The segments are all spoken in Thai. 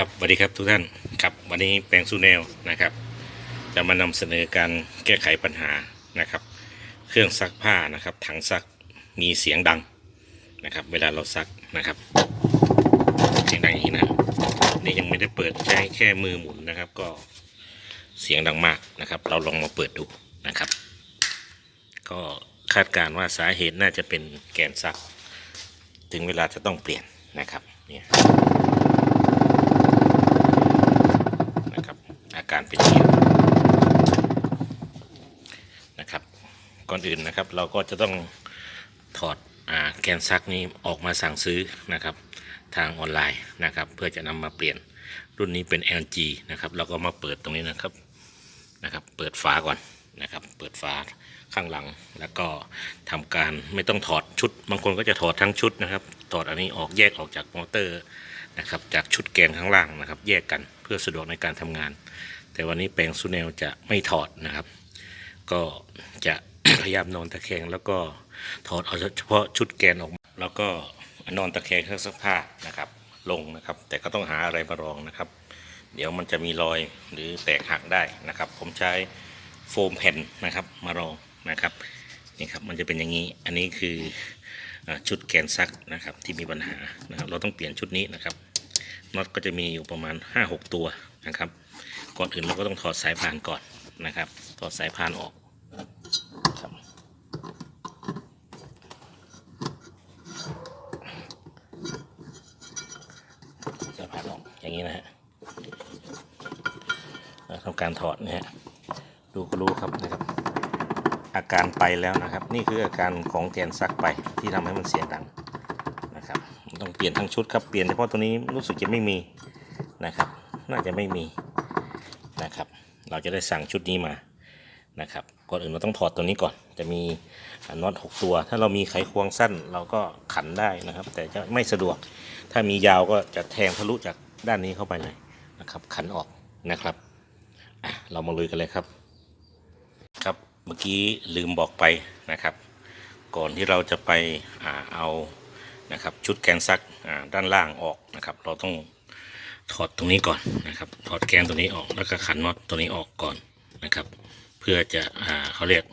ครับสวัสดีครับทุกท่านครับวันนี้แปลงสูแนวนะครับ จะมานำเสนอการแก้ไขปัญหานะครับ เครื่องซักผ้านะครับ ถังซักมีเสียงดังนะครับ เวลาเราซักนะครับ เสียงดังอย่างนี้นะนี่ยังไม่ได้เปิดใช้แค่มือหมุนนะครับ ก็เสียงดังมากนะครับ เราลองมาเปิดดูนะครับ ก็คาดการณ์ว่าสาเหตุน่าจะเป็นแกนซัก ถึงเวลาจะต้องเปลี่ยนนะครับเนี่ย นะครับอาการ เป็นอย่างนี้นะครับ ก่อนอื่นนะครับเราก็จะต้องถอดอแกนซักนี้ออกมาสั่งซื้อนะครับ ทางออนไลน์นะครับ เพื่อจะนำมาเปลี่ยนรุ่นนี้เป็น LG นะครับเราก็มาเปิดตรงนี้นะครับนะครับ เปิดฝาก่อนนะครับ เปิดฝาข้างหลังแล้วก็ทำการไม่ต้องถอดชุด บางคนก็จะถอดทั้งชุดนะครับ ถอดอันนี้ออกแยกออกจากมอเตอร์นะครับ จากชุดแกนข้างล่างนะครับ แยกกันเพื่อสะดวกในการทำงาน แต่วันนี้แปลงซูเนลจะไม่ถอดนะครับ ก็จะพยายามนอนตะแคงแล้วก็ถอดเอาเฉพาะชุดแกนออกมาแล้วก็นอนตะแคงเครื่องซักผ้านะครับ ลงนะครับ แต่ก็ต้องหาอะไรมารองนะครับ เดี๋ยวมันจะมีรอยหรือแตกหักได้นะครับ ผมใช้โฟมแผ่นนะครับมารองนะครับนี่ครับมันจะเป็นอย่างนี้อันนี้คืออชุดแกนซักนะครับที่มีปัญหานะครับ เราต้องเปลี่ยนชุดนี้นะครับน็อตก็จะมีอยู่ประมาณ 5-6 ตัวนะครับ ก่อนอื่นเราก็ต้องถอดสายพานก่อนนะครับ ถอดสายพานออกครับสายพานออกอย่างนี้นะฮะทำการถอดนะฮะดูก็รู้ครับนะครับ อาการไปแล้วนะครับ นี่คืออาการของแกนซักไปที่ทำให้มันเสียงดังนะครับต้องเปลี่ยนทั้งชุดครับเปลี่ยนเฉพาะตัวนี้รู้สึกจะไม่มีนะครับ น่าจะไม่มี นะครับ เราจะได้สั่งชุดนี้มานะครับ ก่อนอื่นเราต้องถอดตัวนี้ก่อน จะมีน็อตหกตัว ถ้าเรามีไขควงสั้นเราก็ขันได้นะครับ แต่จะไม่สะดวก ถ้ามียาวก็จะแทงทะลุจากด้านนี้เข้าไปเลยนะครับ ขันออกนะครับเรามาลุยกันเลยครับ ครับเมื่อกี้ลืมบอกไปนะครับ ก่อนที่เราจะไปอเอานะครับชุดแกนซักด้านล่างออกนะครับ เราต้อง ถอดตรงนี้ก่อนนะครับ ถอดแกนตัวนี้ออกแล้วก็ขันน็อตตัวนี้ออกก่อนนะครับ เพื่อจะอ่าเขาเรียก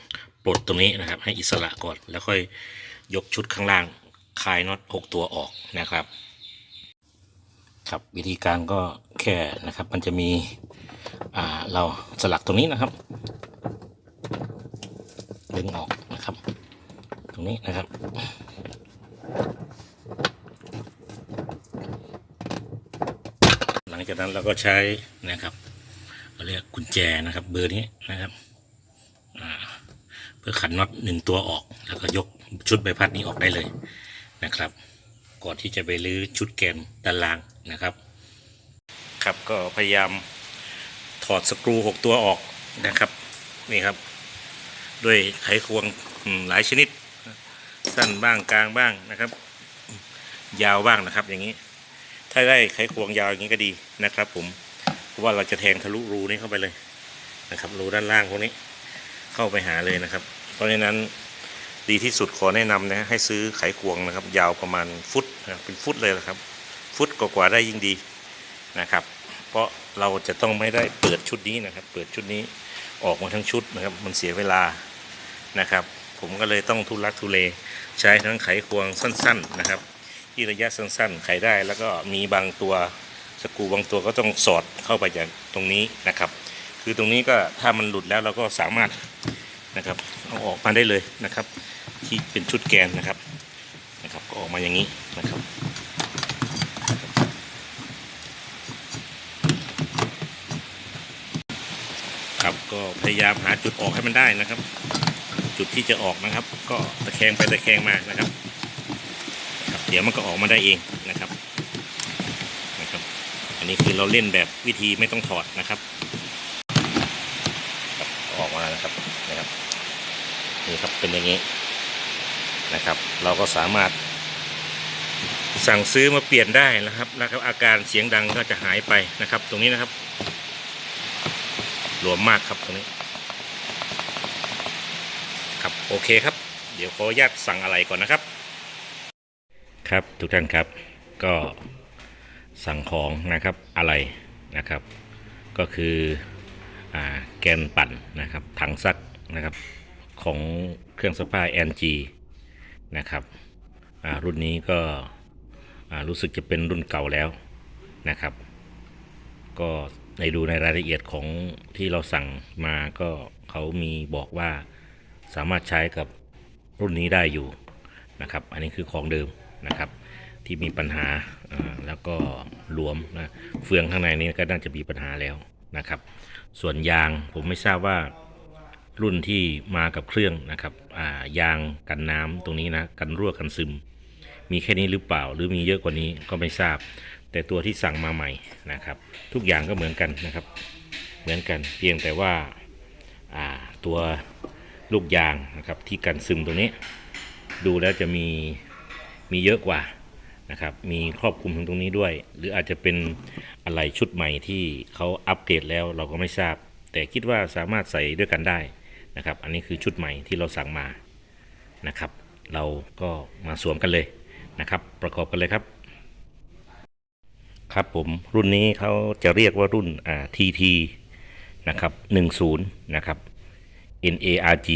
ปลดตรงนี้นะครับ ให้อิสระก่อนแล้วค่อยยกชุดข้างล่างคลายน็อตหกตัวออกนะครับครับวิธีการก็แค่นะครับ มันจะมีอ่าเราสลักตรงนี้นะครับดึงออกนะครับ ตรงนี้นะครับ หลัง จากนั้นเราก็ใช้นะครับเราเรียกกุญแจนะครับ เบอร์นี้นะครับเพื่อขันน็อตหนึ่งตัวออก แล้วก็ยกชุดใบพัดนี้ออกได้เลยนะครับ ก่อนที่จะไปลื้อชุดแกนด้านล่างนะครับ ครับก็พยายามถอดสกรูหกตัวออกนะครับนี่ครับ ด้วยไขควงหลายชนิด สั้นบ้างกลางบ้างนะครับ ยาวบ้างนะครับอย่างนี้ ถ้าได้ไขควงยาวอย่างนี้ก็ดีนะครับ ผมเพราะว่าเราจะแทงทะลุรูนี้เข้าไปเลยนะครับ รูด้านล่างพวกนี้เข้าไปหาเลยนะครับ เพราะฉะนั้นดีที่สุดขอแนะนำนะให้ซื้อไขควงนะครับ ยาวประมาณฟุตนะเป็นฟุตเลยนะครับ ฟุตกว่าได้ยิ่งดีนะครับ เพราะเราจะต้องไม่ได้เปิดชุดนี้นะครับ เปิดชุดนี้ออกมาทั้งชุดนะครับ มันเสียเวลานะครับ ผมก็เลยต้องทุลักทุเลใช้ทั้งไขควงสั้น ๆนะครับ ที่ระยะสั้นๆไขได้ แล้วก็มีบางตัวสกูบางตัวก็ต้องสอดเข้าไปอย่างตรงนี้นะครับ คือตรงนี้ก็ถ้ามันหลุดแล้วเราก็สามารถนะครับเอาออกมาได้เลยนะครับ ที่เป็นชุดแกนนะครับนะครับก็ออกมาอย่างนี้นะครับครับก็พยายามหาจุดออกให้มันได้นะครับ จุดที่จะออกนะครับ ก็ตะแคงไปตะแคงมานะครับ ดี๋ยวมันก็ออกมาได้เองนะครับนะครับ อันนี้คือเราเล่นแบบวิธีไม่ต้องถอดนะครับ ออกมานะครับนะครับนี่ครับเป็นอย่างนี้นะครับ เราก็สามารถสั่งซื้อมาเปลี่ยนได้นะครับแล้วก็อาการเสียงดังก็จะหายไปนะครับ ตรงนี้นะครับหลวมมากครับตรงนี้ ครับโอเคครับ เดี๋ยวขออนุญาตสั่งอะไรก่อนนะครับ ครับทุกท่านครับก็สั่งของนะครับอะไรนะครับ ก็คืออแกนปั่นนะครับถังซักนะครับของเครื่องซักผ้า NG นะครับรุ่นนี้ก็รู้สึกจะเป็นรุ่นเก่าแล้วนะครับ ก็ในดูในรายละเอียดของที่เราสั่งมาก็เขามีบอกว่าสามารถใช้กับรุ่นนี้ได้อยู่นะครับ อันนี้คือของเดิม นะครับ ที่มีปัญหาแล้วก็หลวมนะเฟืองข้างในนี้ก็น่าจะมีปัญหาแล้วนะครับ ส่วนยางผมไม่ทราบว่ารุ่นที่มากับเครื่องนะครับายางกันน้ำตรงนี้นะกันรั่วกันซึม มีแค่นี้หรือเปล่าหรือมีเยอะกว่านี้ก็ไม่ทราบ แต่ตัวที่สั่งมาใหม่นะครับ ทุกอย่างก็เหมือนกันนะครับ เหมือนกันเพียงแต่ว่าาตัวลูกยางนะครับที่กันซึมตรงนี้ ดูแล้วจะมี มีเยอะกว่านะครับมีครอบคลุมถึงตรงนี้ด้วย หรืออาจจะเป็นอะไรชุดใหม่ที่เขาอัปเกรดแล้วเราก็ไม่ทราบ แต่คิดว่าสามารถใส่ด้วยกันได้นะครับ อันนี้คือชุดใหม่ที่เราสั่งมานะครับ เราก็มาสวมกันเลยนะครับ ประกอบกันเลยครับ ครับผมรุ่นนี้เขาจะเรียกว่ารุ่นอ่า TT นะครับ10นะครับ NARG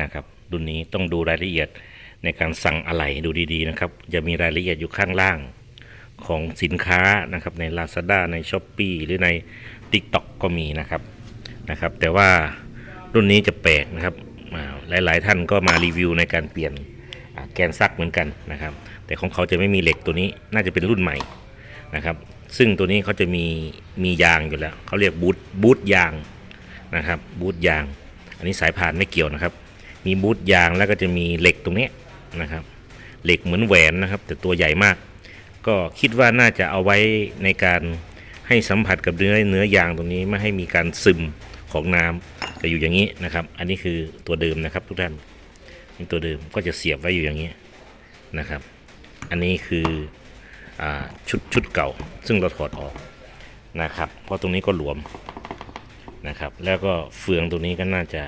นะครับ รุ่นนี้ต้องดูรายละเอียด ในการสั่งอะไหล่ดูดีๆนะครับ จะมีรายละเอียดอยู่ข้างล่างของสินค้านะครับใน Lazada ใน s h อ p e e หรือใน TikTok ก็มีนะครับนะครับ แต่ว่ารุ่นนี้จะแปลกนะครับหลายๆท่านก็มารีวิวในการเปลี่ยนแกนซักเหมือนกันนะครับ แต่ของเขาจะไม่มีเหล็กตัวนี้น่าจะเป็นรุ่นใหม่นะครับซึ่งตัวนี้เขาจะมีมียางอยู่แล้วเขาเรียกบูทบูทยางนะครับบูทยาง อันนี้สายพานไม่เกี่ยวนะครับ มีบูทยางแล้วก็จะมีเหล็กตรงนี้ นะครับ เหล็กเหมือนแหวนนะครับ แต่ตัวใหญ่มาก ก็คิดว่าน่าจะเอาไว้ในการให้สัมผัสกับเนื้อเนื้อยางตรงนี้ไม่ให้มีการซึมของน้ำจะอยู่อย่างนี้นะครับ อันนี้คือตัวเดิมนะครับทุกท่านนี่ตัวเดิมก็จะเสียบไว้อยู่อย่างนี้นะครับ อันนี้คืออชุดชุดเก่า ซึ่งเราถอดออกนะครับ เพราะตรงนี้ก็หลวมนะครับ แล้วก็เฟืองตรงนี้ก็น่าจะ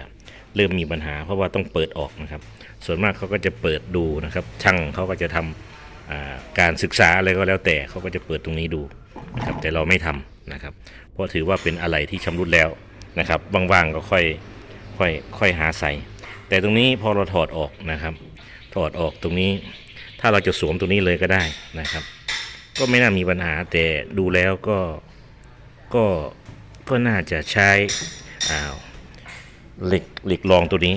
เริ่มมีปัญหา เพราะว่าต้องเปิดออกนะครับ ส่วนมากเขาก็จะเปิดดูนะครับ ช่างเขาก็จะทำอ่าการศึกษาอะไรก็แล้วแต่เขาก็จะเปิดตรงนี้ดูนะครับแต่เราไม่ทำนะครับ เพราะถือว่าเป็นอะไรที่ชำรุดแล้วนะครับว่างๆก็ค่อยค่อยค่อยหาใส่ แต่ตรงนี้พอเราถอดออกนะครับ ถอดออกตรงนี้ ถ้าเราจะสวมตรงนี้เลยก็ได้นะครับ ก็ไม่น่ามีปัญหาแต่ดูแล้วก็ก็ก็น่าจะใช้อ่าเหล็กเหล็กรองตัวนี้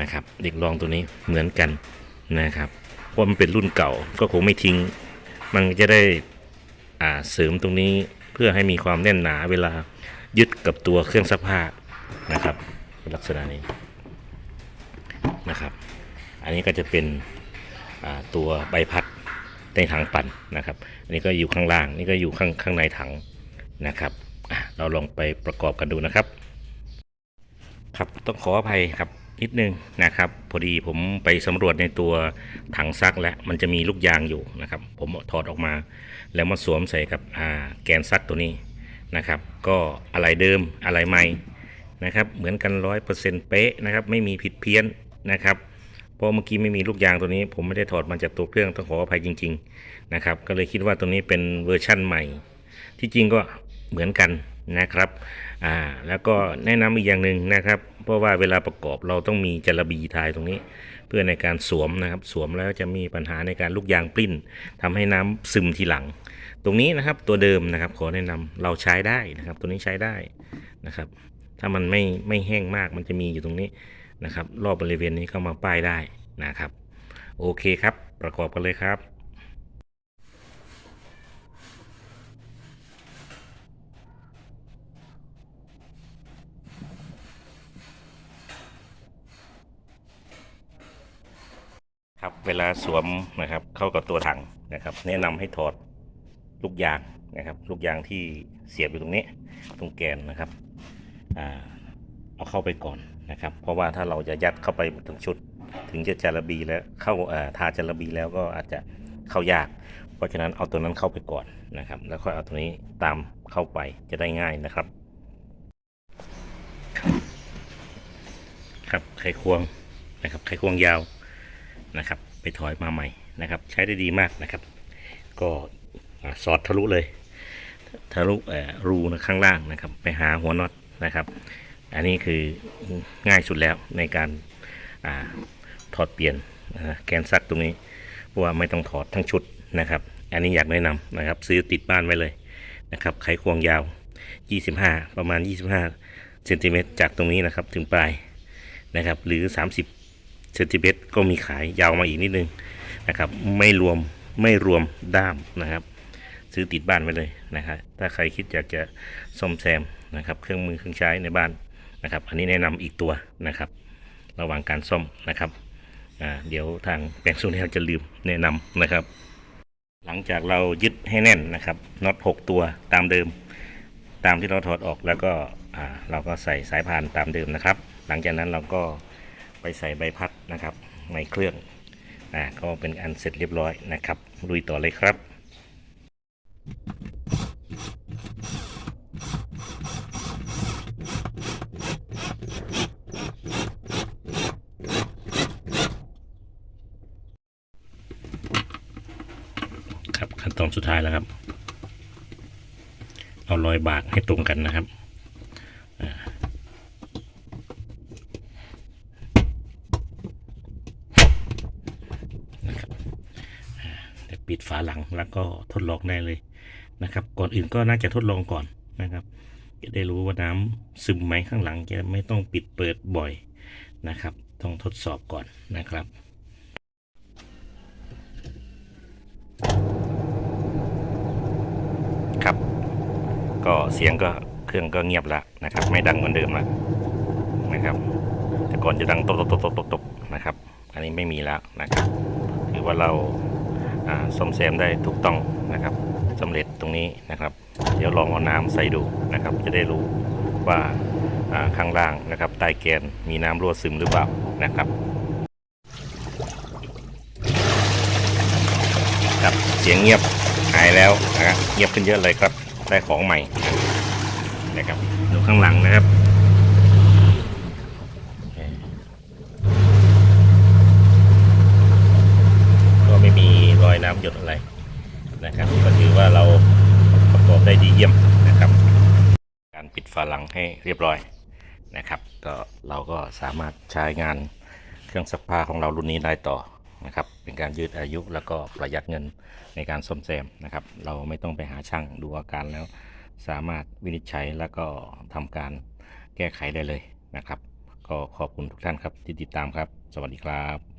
นะครับเหล็กรองตัวนี้เหมือนกันนะครับเพราะมันเป็นรุ่นเก่าก็คงไม่ทิ้ง มันจะได้อ่าเสริมตรงนี้เพื่อให้มีความแน่นหนาเวลายึดกับตัวเครื่องซักผ้านะครับลักษณะนี้นะครับ อันนี้ก็จะเป็นตัวใบพัดในถังปั่นนะครับ อันนี้ก็อยู่ข้างล่าง นี่ก็อยู่ข้างข้างในถังนะครับเราลองไปประกอบกันดูนะครับ ครับต้องขออภัยครับ นิดนึงนะครับ พอดีผมไปสำรวจในตัวถังซักแล้วมันจะมีลูกยางอยู่นะครับ ผมถอดออกมา แล้วมาสวมใส่กับแกนซักตัวนี้นะครับ ก็อะไรเดิมอะไรใหม่นะครับ เหมือนกันร้อยเปอร์เซ็นต์เป๊ะนะครับ ไม่มีผิดเพี้ยนนะครับเพราะเมื่อกี้ไม่มีลูกยางตัวนี้ ผมไม่ได้ถอดมาจากตัวเครื่องต้องขออภัยจริง ๆ นะครับ ก็เลยคิดว่าตัวนี้เป็นเวอร์ชั่นใหม่ ที่จริงก็เหมือนกัน นะครับอ่าแล้วก็แนะนำอีกอย่างหนึ่งนะครับ เพราะว่าเวลาประกอบเราต้องมีจระบีทายตรงนี้ เพื่อในการสวมนะครับสวมแล้วจะมีปัญหาในการลูกยางปลิ้นทำให้น้ำซึมทีหลัง ตรงนี้นะครับตัวเดิมนะครับ ขอแนะนำเราใช้ได้นะครับ ตัวนี้ใช้ได้นะครับ ถ้ามันไม่ไม่แห้งมากมันจะมีอยู่ตรงนี้นะครับ รอบบริเวณนี้ก็มาป้ายได้นะครับ โอเคครับ ประกอบกันเลยครับ เวลาสวมนะครับเข้ากับตัวถังนะครับ แนะนำให้ถอดลูกยางนะครับ ลูกยางที่เสียบอยู่ตรงนี้ตรงแกนนะครับอเอาเข้าไปก่อนนะครับ เพราะว่าถ้าเราจะยัดเข้าไปทั้งชุด ถึงจะจาระบีแล้วเข้าอ่าทาจาระบีแล้วก็อาจจะเข้ายาก เพราะฉะนั้นเอาตัวนั้นเข้าไปก่อนนะครับ แล้วค่อยเอาตัวนี้ตามเข้าไปจะได้ง่ายนะครับ ครับไขควงนะครับไขควงยาวนะครับ ไปถอยมาใหม่นะครับ ใช้ได้ดีมากนะครับ ก็สอดทะลุเลย ทะลุรูนะข้างล่างนะครับ ไปหาหัวน็อตนะครับ อันนี้คือง่ายสุดแล้วในการอาถอดเปลี่ยนแกนซักตรงนี้เพราะว่าไม่ต้องถอดทั้งชุดนะครับ อันนี้อยากแนะนำนะครับ ซื้อติดบ้านไว้เลยนะครับไขควงยาว 25 ประมาณ 25เซนติเมตรจากตรงนี้นะครับถึงปลายนะครับ หรือ 30 เซนติเมตรก็มีขายยาวมาอีกนิดนึงนะครับ ไม่รวมไม่รวมด้ามนะครับ ซื้อติดบ้านไว้เลยนะครับถ้าใครคิดอยากจะซ่อมแซมนะครับ เครื่องมือเครื่องใช้ในบ้านนะครับ อันนี้แนะนำอีกตัวนะครับ ระหว่างการซ่อมนะครับเดี๋ยวทางแปลงโซเนียจะลืมแนะนำนะครับ หลังจากเรายึดให้แน่นนะครับน็อต6 ตัวตามเดิม ตามที่เราถอดออกแล้วก็เราก็ใส่สายพานตามเดิมนะครับ หลังจากนั้นเราก็ ไปใส่ใบพัดนะครับในเครื่องอ่าก็เป็นอันเสร็จเรียบร้อยนะครับลุยต่อเลยครับครับขั้นตอนสุดท้ายแล้วครับ เอารอยบากให้ตรงกันนะครับอ่านะครับอ่าเดี๋ยว ปิดฝาหลังแล้วก็ทดลองได้เลยนะครับ ก่อนอื่นก็น่าจะทดลองก่อนนะครับ จะได้รู้ว่าน้ำซึมไหมข้างหลังจะไม่ต้องปิดเปิดบ่อยนะครับ ต้องทดสอบก่อนนะครับครับ ก็เสียงก็เครื่องก็เงียบแล้วนะครับ ไม่ดังเหมือนเดิมแล้วนะครับ แต่ก่อนจะดังตบตบตบตบนะครับ อันนี้ไม่มีแล้วนะครับถือว่าเรา ซ่อมแซมได้ถูกต้องนะครับสำเร็จตรงนี้นะครับ เดี๋ยวลองเอาน้ำใส่ดูนะครับ จะได้รู้ว่าข้างล่างนะครับใต้แกนมีน้ำรั่วซึมหรือเปล่านะครับครับเสียงเงียบหายแล้วนะครับเงียบขึ้นเยอะเลยครับได้ของใหม่นะครับดูข้างหลังนะครับก็ไม่มีรอยน้ำหยดอะไรนะครับ ก็ถือว่าเราประกอบได้ดีเยี่ยมนะครับ การปิด ฝาหลังให้เรียบร้อยนะครับ ก็เราก็สามารถใช้งานเครื่องซักผ้าของเรารุ่นนี้ได้ต่อนะครับ เป็นการยืดอายุแล้วก็ประหยัดเงินในการซ่อมแซมนะครับ เราไม่ต้องไปหาช่างดูอาการแล้ว สามารถวินิจฉัยแล้วก็ทำการแก้ไขได้เลยนะครับ ก็ขอบคุณทุกท่านครับที่ติดตามครับ สวัสดีครับ